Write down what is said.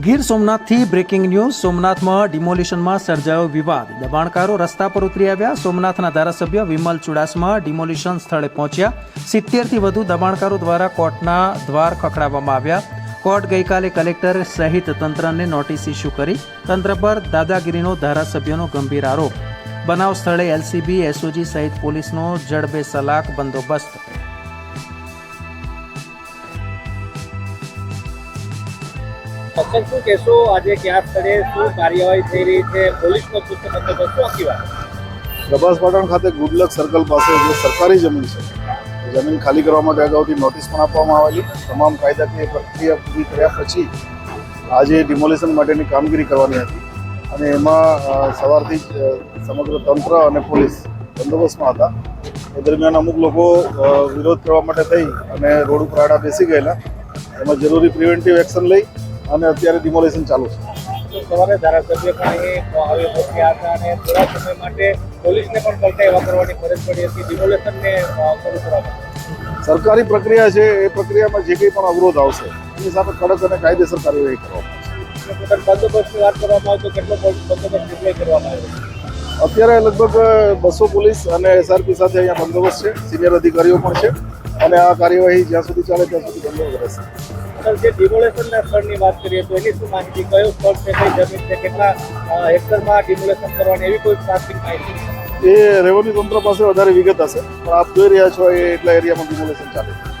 Gir સોમનાથથી breaking news. સોમનાથમાં ડિમોલિશનમાં સર્જાયો વિવાદ. દબાણકારો રસ્તા પર ઉતરી આવ્યા. સોમનાથના ધારાસભ્ય વિમલ ચુડાસમા ડિમોલિશન સ્થળે પહોંચ્યા. સિત્તેરથી વધુ દબાણકારો દ્વારા કોર્ટના દ્વાર ખખડાવવામાં આવ્યા. કોર્ટ ગઈકાલે કલેક્ટર સહિત તંત્રને નોટિસ ઇસ્યુ કરી. તંત્ર પર દાદાગીરીનો ધારાસભ્યનો ગંભીર આરોપ. બનાવ સ્થળે એલસીબી, એસઓજી સહિત પોલીસનો જડબે સલાક બંદોબસ્ત. અક્ષર શું કહેશો? આજે ક્યાં સ્થળે શું કાર્યવાહી થઈ રહી છે? પોલીસનો ચુસ્ત બંદોબસ્ત શું આખી વાત? પ્રભાસ પાટણ ખાતે ગુડલક સર્કલ પાસે જે સરકારી જમીન છે જમીન ખાલી કરવા માટે અગાઉથી નોટિસ પણ આપવામાં આવેલી. તમામ કાયદાકીય પ્રક્રિયા પૂરી કર્યા પછી આજે ડિમોલિશન માટેની કામગીરી કરવાની હતી. અને એમાં સવારથી જ સમગ્ર તંત્ર અને પોલીસ બંદોબસ્તમાં હતા. એ દરમિયાન અમુક લોકો વિરોધ કરવા માટે થઈ અને રોડ ઉપર આડા બેસી ગયેલા. એમાં જરૂરી પ્રિવેન્ટિવ એક્શન લઈ અને અત્યારે ડિમોલેશન ચાલુ છે. સવારે ધારાસભ્ય પણ અહીં આવી પહોંચ્યા હતા અને થોડા સમય માટે પોલીસને પણ એવા કરવાની ફરજ પડી હતી. ડિમોલેશનને શરૂ કરવા સરકારી પ્રક્રિયા છે એ પ્રક્રિયામાં જે કંઈ પણ અવરોધ આવશે એની સામે કડક અને કાયદેસર કાર્યવાહી કરવામાં બંદોબસ્તની વાત કરવામાં આવે તો કેટલો બંદોબસ્ત ડિપ્લોય કરવામાં આવ્યો? અત્યારે લગભગ બસો પોલીસ અને એસઆરપી સાથે અહીંયા બંદોબસ્ત છે. સિનિયર અધિકારીઓ પણ છે. અને આ કાર્યવાહી જ્યાં સુધી ચાલે ત્યાં સુધી બંધ રહેશે. જે ડિમોલેશનના સ્થળની વાત કરીએ તો એની શું માહિતી? કયો સ્થળ છે કઈ જમીન છે કેટલા હેક્ટરમાં ડિમોલેશન કરવાની એવી કોઈ પ્રાથમિક માહિતી એ રેવન્યુ તંત્ર પાસે વધારે વિગત હશે. પણ આપ જોઈ રહ્યા છો એ એટલા એરિયામાં ડિમોલેશન ચાલે છે.